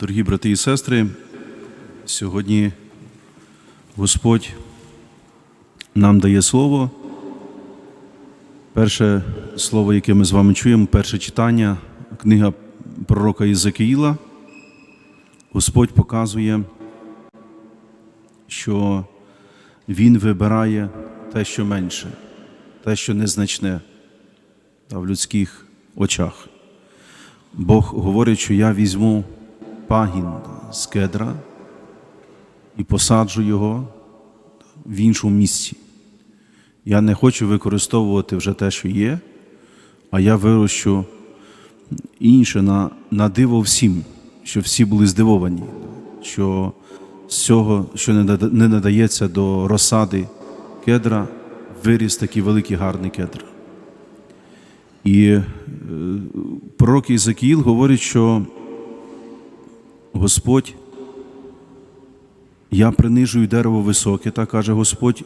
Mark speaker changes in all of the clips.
Speaker 1: Дорогі брати і сестри, сьогодні Господь нам дає слово. Перше слово, яке ми з вами чуємо, перше читання, книга пророка Єзекіїла. Господь показує, що Він вибирає те, що менше, те, що незначне та в людських очах. Бог говорить, що я візьму пагін з кедра і посаджу його в іншому місці. Я не хочу використовувати вже те, що є, а я вирощу інше на, на диво всім, щоб всі були здивовані, що з цього, що не надається до розсади кедра, виріс такий великий гарний кедр. І е, пророк Ізакіїл говорить, що Господь, я принижую дерево високе, так каже Господь,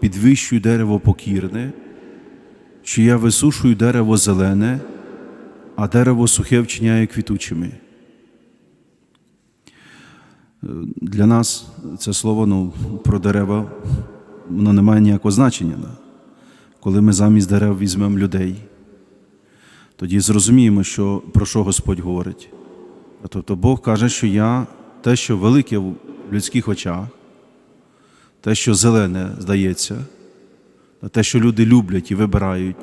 Speaker 1: підвищую дерево покірне, що я висушую дерево зелене, а дерево сухе вчиняє квітучими. Для нас це слово ну, про дерева воно не має ніякого значення. Коли ми замість дерев візьмемо людей, тоді зрозуміємо, що, про що Господь говорить. Тобто Бог каже, що я те, що велике в людських очах, те, що зелене здається, те, що люди люблять і вибирають,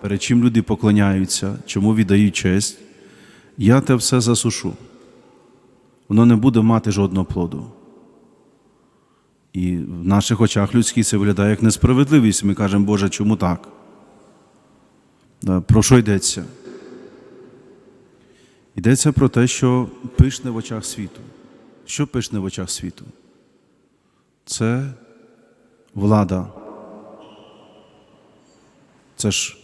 Speaker 1: перед чим люди поклоняються, чому віддають честь, я те все засушу. Воно не буде мати жодного плоду. І в наших очах людських це виглядає як несправедливість. Ми кажемо, Боже, чому так? Про що йдеться? Йдеться про те, що пишне в очах світу. Що пишне в очах світу? Це влада. Це ж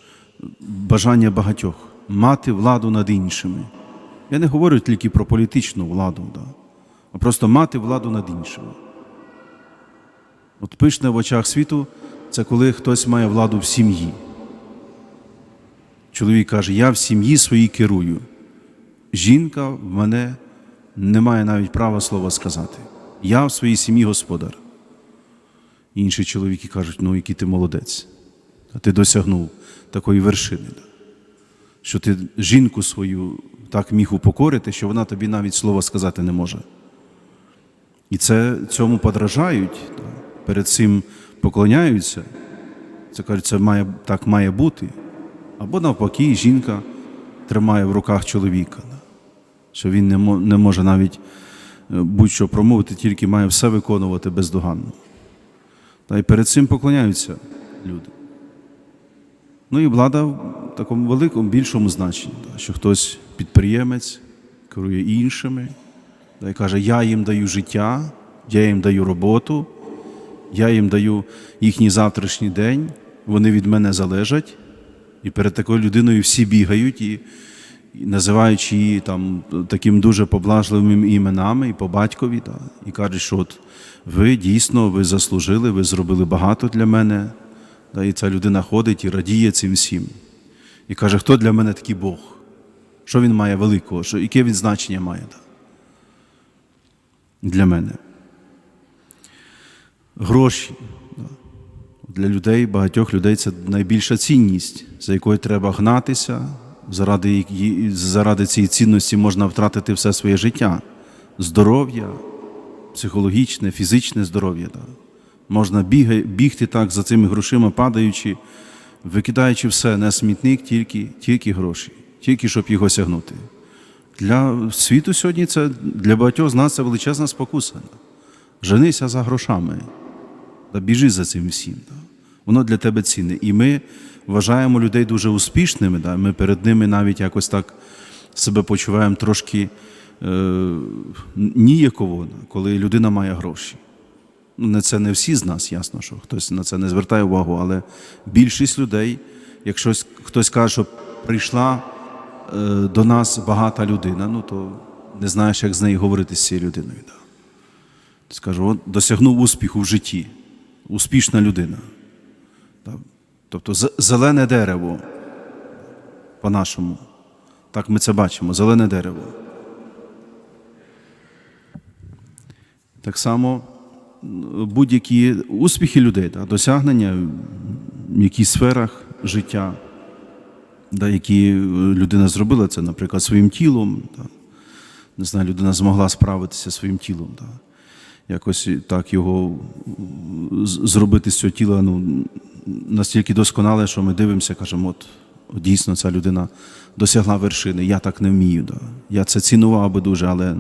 Speaker 1: бажання багатьох мати владу над іншими. Я не говорю тільки про політичну владу, да, а просто мати владу над іншими. От пишне в очах світу це коли хтось має владу в сім'ї. Чоловік каже, я в сім'ї своїй керую. Жінка в мене не має навіть права слова сказати. Я в своїй сім'ї господар. Інші чоловіки кажуть, ну який ти молодець, а ти досягнув такої вершини, що ти жінку свою так міг упокорити, що вона тобі навіть слова сказати не може. І це цьому подражають, перед цим поклоняються. Це кажуть, це має, так має бути. Або навпаки, жінка тримає в руках чоловіка. Що він не, мо- не може навіть е, будь-що промовити, тільки має все виконувати бездоганно. Та й перед цим поклоняються люди. Ну і влада в такому великому, більшому значенні, що хтось підприємець керує іншими, да, і каже, я їм даю життя, я їм даю роботу, я їм даю їхній завтрашній день, вони від мене залежать. І перед такою людиною всі бігають, і називаючи її там таким дуже поблажливими іменами і по батькові, да, і кажуть, що от ви дійсно ви заслужили, ви зробили багато для мене. Да, і ця людина ходить і радіє цим всім. І каже, хто для мене такий Бог? Що він має великого? Що, яке він значення має да? для мене? Гроші. Для людей, багатьох людей це найбільша цінність, за якою треба гнатися. Заради, заради цієї цінності можна втратити все своє життя, здоров'я, психологічне, фізичне здоров'я. Да. Можна біга- бігти так за цими грошима, падаючи, викидаючи все на смітник, тільки, тільки гроші, тільки щоб їх осягнути. Для світу сьогодні це для багатьох з нас це величезна спокуса. Женися за грошами. Та біжи за цим всім. Воно для тебе цінне. І ми вважаємо людей дуже успішними. Да. Ми перед ними навіть якось так себе почуваємо трошки е, ніяково, коли людина має гроші. Ну, це не всі з нас, ясно, що хтось на це не звертає увагу, але більшість людей, якщо хтось каже, що прийшла е, до нас багата людина, ну то не знаєш, як з нею говорити з цією людиною. Да. Скажу, от досягнув успіху в житті, успішна людина. Тобто зелене дерево, по-нашому. Так ми це бачимо, зелене дерево. Так само будь-які успіхи людей, да, досягнення в якійсь сферах життя, да, які е, людина зробила це, наприклад, своїм тілом. Да. Не знаю, людина змогла справитися своїм тілом. Да. Якось так його зробити з цього тіла ну, настільки досконале, що ми дивимося, кажемо, от, дійсно ця людина досягла вершини. Я так не вмію. Да. Я це цінував би дуже, але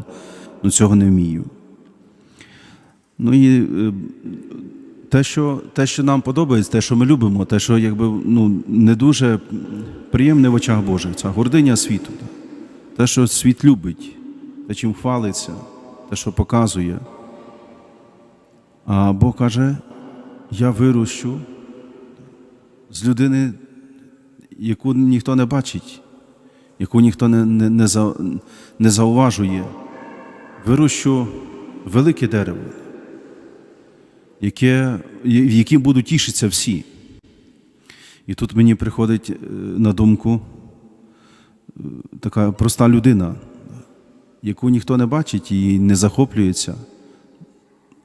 Speaker 1: ну, цього не вмію. Ну і е, те, що, те, що нам подобається, те, що ми любимо, те, що якби, ну, не дуже приємне в очах Божих, ця гординя світу. Те, що світ любить, те, чим хвалиться, те, що показує. А Бог каже, я вирощу з людини, яку ніхто не бачить, яку ніхто не, не, не, за, не зауважує. Вирощу велике дерево, яке, в яким будуть тішитися всі. І тут мені приходить е, на думку е, така проста людина, яку ніхто не бачить і не захоплюється.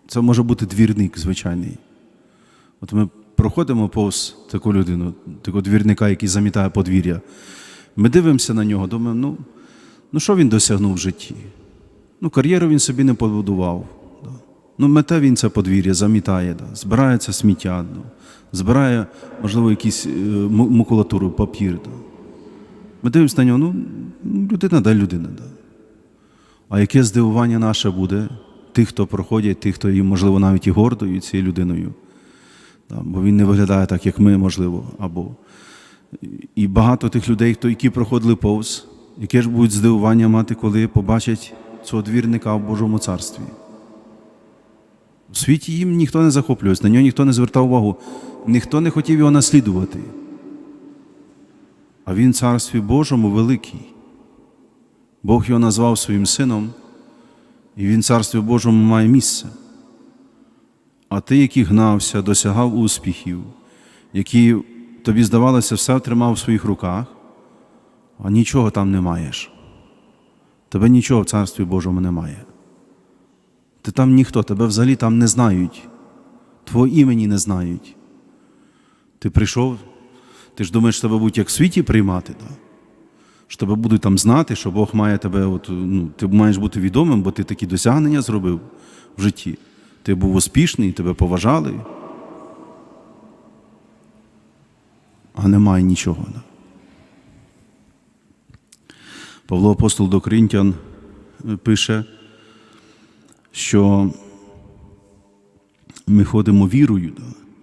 Speaker 1: Це може бути двірник звичайний. От ми проходимо повз таку людину, такого двірника, який замітає подвір'я. Ми дивимося на нього, думаємо, ну, ну що він досягнув в житті? Ну, кар'єру він собі не побудував. Да. Ну, мете він це подвір'я, замітає, да. це сміття, да. збирає, можливо, якісь е, макулатуру, папір. Да. Ми дивимося на нього, ну, людина да людина. Да. А яке здивування наше буде тих, хто проходять, тих, хто їм, можливо, навіть і гордою цією людиною. Бо він не виглядає так, як ми, можливо. Або... І багато тих людей, хто, які проходили повз, яке ж будуть здивування мати, коли побачать цього двірника в Божому царстві. У світі їм ніхто не захоплювався, на нього ніхто не звертав увагу, ніхто не хотів його наслідувати. А він в царстві Божому великий. Бог його назвав своїм сином, і він в царстві Божому має місце. А ти, який гнався, досягав успіхів, які тобі здавалося, все тримав в своїх руках, а нічого там не маєш. Тебе нічого в царстві Божому немає. Ти там ніхто, тебе взагалі там не знають, твого імені не знають. Ти прийшов, ти ж думаєш, тебе будуть як в світі приймати, да? що тебе будуть там знати, що Бог має тебе, от, ну, ти маєш бути відомим, бо ти такі досягнення зробив в житті. Ти був успішний, тебе поважали. А немає нічого. Павло апостол до Коринтян е, пише, що ми ходимо вірою,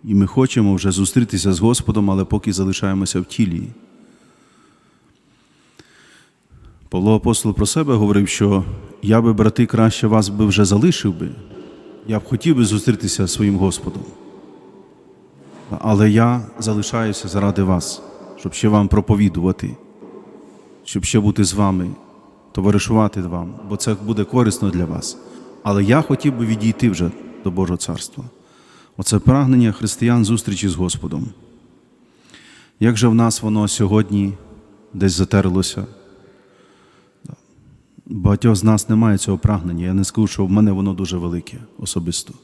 Speaker 1: і ми хочемо вже зустрітися з Господом, але поки залишаємося в тілі. Павло апостол про себе говорив, що я би, брати, краще вас би вже залишив би, я б хотів би зустрітися зі своїм Господом. Але я залишаюся заради вас, щоб ще вам проповідувати, щоб ще бути з вами, товаришувати вам, бо це буде корисно для вас. Але я хотів би відійти вже до Божого царства. Оце прагнення християн зустрічі з Господом. Як же в нас воно сьогодні десь затерлося? Багатьох з нас немає цього прагнення. Я не скажу, що в мене воно дуже велике особисто.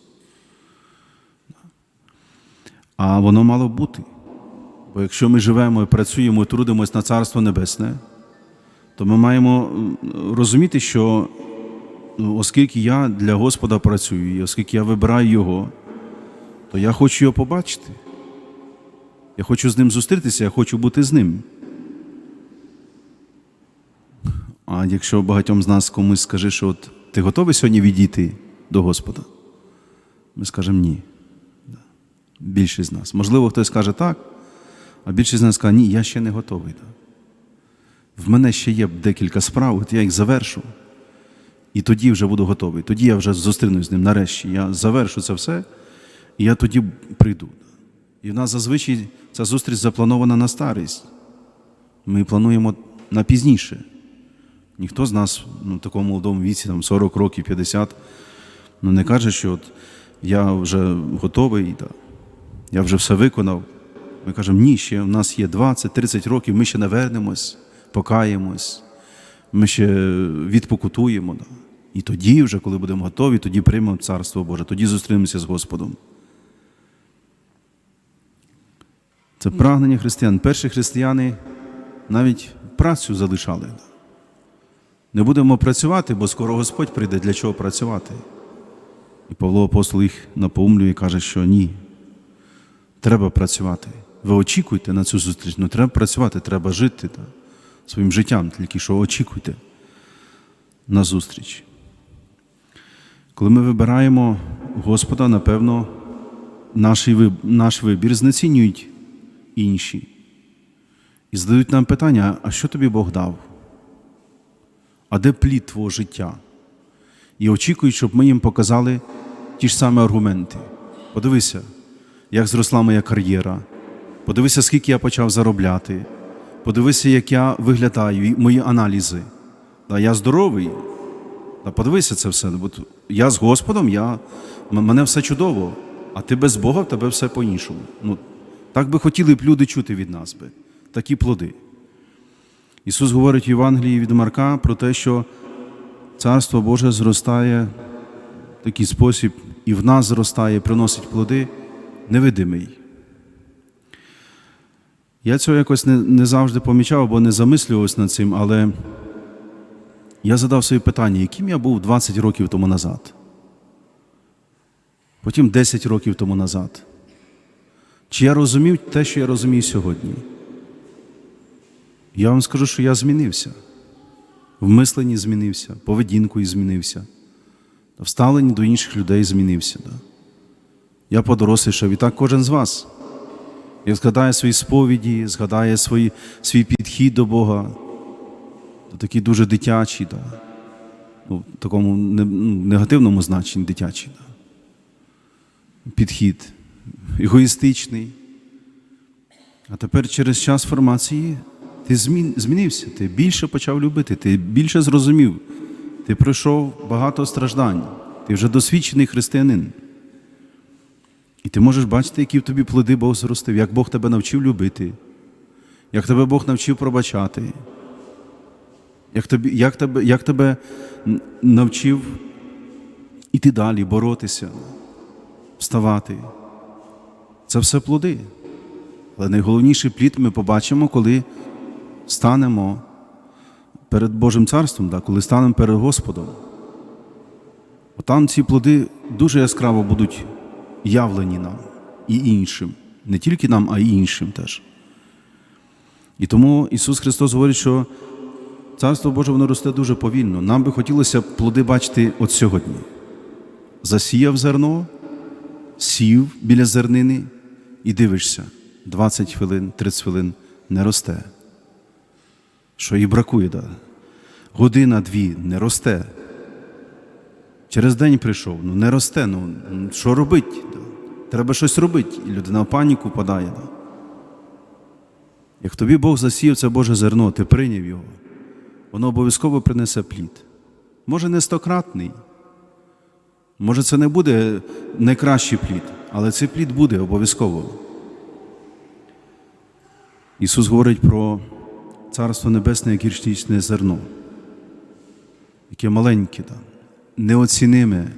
Speaker 1: А воно мало бути. Бо якщо ми живемо і працюємо і трудимось на Царство Небесне, то ми маємо розуміти, що ну, оскільки я для Господа працюю, і оскільки я вибираю Його, то я хочу його побачити. Я хочу з ним зустрітися, я хочу бути з ним. А якщо багатьом з нас комусь скаже, що от ти готовий сьогодні відійти до Господа, ми скажемо ні. Більшість з нас. Можливо, хтось скаже так, а більшість з нас скаже, ні, я ще не готовий. В мене ще є декілька справ, от я їх завершу. І тоді вже буду готовий. Тоді я вже зустрінусь з ним нарешті. Я завершу це все, і я тоді прийду. І в нас зазвичай ця зустріч запланована на старість. Ми плануємо на пізніше. Ніхто з нас ну, в такому молодому віці, там 40 років, 50, ну не каже, що от я вже готовий, да, я вже все виконав. Ми кажемо, ні, ще в нас є 20-30 років, ми ще не вернемось, покаємось, ми ще відпокутуємо. Да. І тоді, вже, коли будемо готові, тоді приймемо Царство Боже, тоді зустрінемося з Господом. Це прагнення християн. Перші християни навіть працю залишали. Не будемо працювати, бо скоро Господь прийде, для чого працювати. І Павло апостол їх напоумлює і каже, що ні. Треба працювати. Ви очікуйте на цю зустріч, ну треба працювати, треба жити та, своїм життям, тільки що очікуйте на зустріч. Коли ми вибираємо Господа, напевно, наш вибір знецінюють інші. І задають нам питання: а що тобі Бог дав? А де плід твого життя? І очікують, щоб ми їм показали ті ж самі аргументи. Подивися, як зросла моя кар'єра. Подивися, скільки я почав заробляти. Подивися, як я виглядаю, мої аналізи. Та я здоровий. Та подивися це все. Бо я з Господом, я, мене все чудово, а ти без Бога, в тебе все по-іншому. Ну, так би хотіли б люди чути від нас би, такі плоди. Ісус говорить в Євангелії від Марка про те, що Царство Боже зростає в такий спосіб, і в нас зростає, приносить плоди невидимий. Я цього якось не, не завжди помічав або не замислювався над цим, але я задав собі питання, яким я був 20 років тому назад, потім 10 років тому назад. Чи я розумів те, що я розумію сьогодні? Я вам скажу, що я змінився. В мисленні змінився, поведінкою змінився, в ставленні до інших людей змінився. Да. Я подорослішав, і так кожен з вас. Як згадає свої сповіді, згадає свої, свій підхід до Бога, такий дуже дитячий, да. ну, в такому ну, негативному значенні дитячий. Да. Підхід егоїстичний. А тепер через час формації ти змін, змінився, ти більше почав любити, ти більше зрозумів, ти пройшов багато страждань, ти вже досвідчений християнин. І ти можеш бачити, які в тобі плоди Бог зростив, як Бог тебе навчив любити, як тебе Бог навчив пробачати, як, тобі, як, тебе, як тебе навчив іти далі, боротися, вставати. Це все плоди. Але найголовніший плід ми побачимо, коли станемо перед Божим царством, да, коли станемо перед Господом. От Там ці плоди дуже яскраво будуть явлені нам і іншим. Не тільки нам, а й іншим теж. І тому Ісус Христос говорить, що Царство Боже воно росте дуже повільно. Нам би хотілося плоди бачити от сьогодні. Засіяв зерно, сів біля зернини і дивишся 20 хвилин, 30 хвилин не росте. Що їй бракує, да? година-дві не росте. Через день прийшов, ну не росте, ну що робить? Да? Треба щось робити. І людина в паніку падає. Да? Як тобі Бог засіяв це Боже зерно, ти прийняв його, воно обов'язково принесе плід. Може, не стократний, Може, це не буде найкращий плід, але цей плід буде обов'язково. Ісус говорить про Царство Небесне як гірчичне зерно, яке маленьке, да, неоціниме,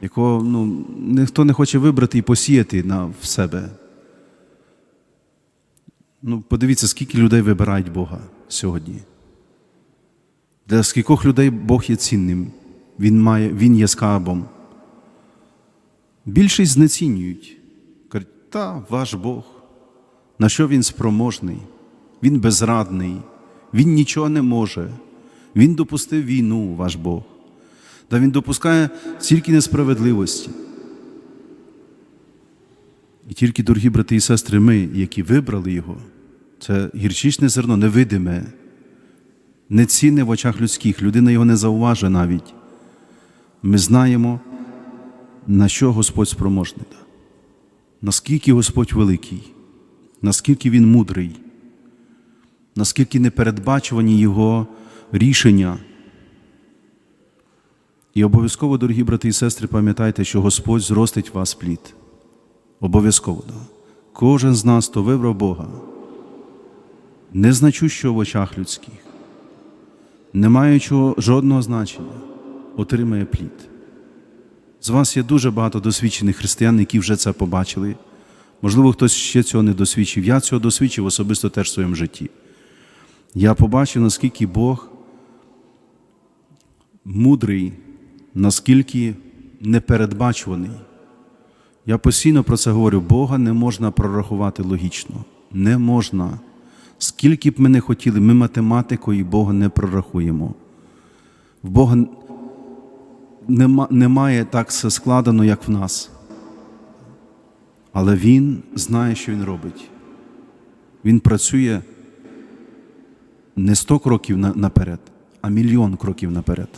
Speaker 1: якого ну, ніхто не хоче вибрати і посіяти на, в себе. Ну, подивіться, скільки людей вибирають Бога сьогодні. Для скількох людей Бог є цінним, Він, має, він є скарбом. Більшість знецінюють. Кажуть, та ваш Бог, на що він спроможний, він безрадний, він нічого не може. Він допустив війну, ваш Бог. Та він допускає стільки несправедливості. І тільки, дорогі брати і сестри, ми, які вибрали його, це гірчичне зерно невидиме, нецінне в очах людських, людина його не зауважує навіть. Ми знаємо, на що Господь спроможний, наскільки Господь великий, наскільки Він мудрий, наскільки непередбачувані Його рішення. І обов'язково, дорогі брати і сестри, пам'ятайте, що Господь зростить вас плід. Обов'язково. Да? Кожен з нас, хто вибрав Бога, незначущого в очах людських, не маючого жодного значення, отримає плід. З вас є дуже багато досвідчених християн, які вже це побачили. Можливо, хтось ще цього не досвідчив. Я цього досвідчив особисто теж в своєму житті. Я побачив, наскільки Бог мудрий, наскільки непередбачуваний. Я постійно про це говорю: Бога не можна прорахувати логічно. Не можна. Скільки б ми не хотіли, ми математикою Бога не прорахуємо. В Бога немає так все складено, як в нас. Але Він знає, що Він робить. Він працює не 100 кроків наперед, а мільйон кроків наперед.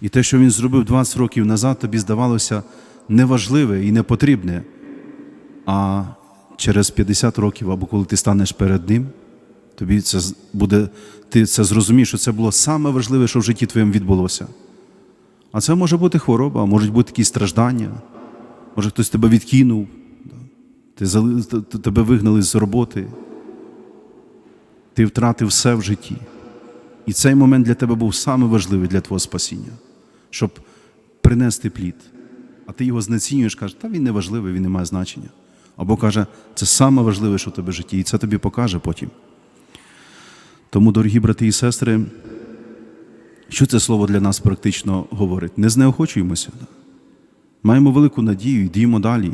Speaker 1: І те, що він зробив 20 років назад, тобі здавалося неважливе і непотрібне. А через 50 років, або коли ти станеш перед ним, тобі це буде, ти це зрозумієш, що це було саме важливе, що в житті твоєму відбулося. А це може бути хвороба, можуть бути якісь страждання, може хтось тебе відкинув, тебе вигнали з роботи, ти втратив все в житті. І цей момент для тебе був саме важливий для твого спасіння, щоб принести плід. А ти його знецінюєш, кажеш, та він не важливий, він не має значення. Або каже, це саме важливе, що в тебе в житті, і це тобі покаже потім. Тому, дорогі брати і сестри, що це слово для нас практично говорить? Не знеохочуємося. Маємо велику надію, йдімо далі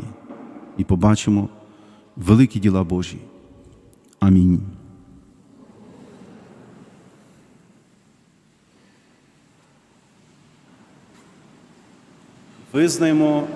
Speaker 1: і побачимо великі діла Божі. Амінь. Визнаємо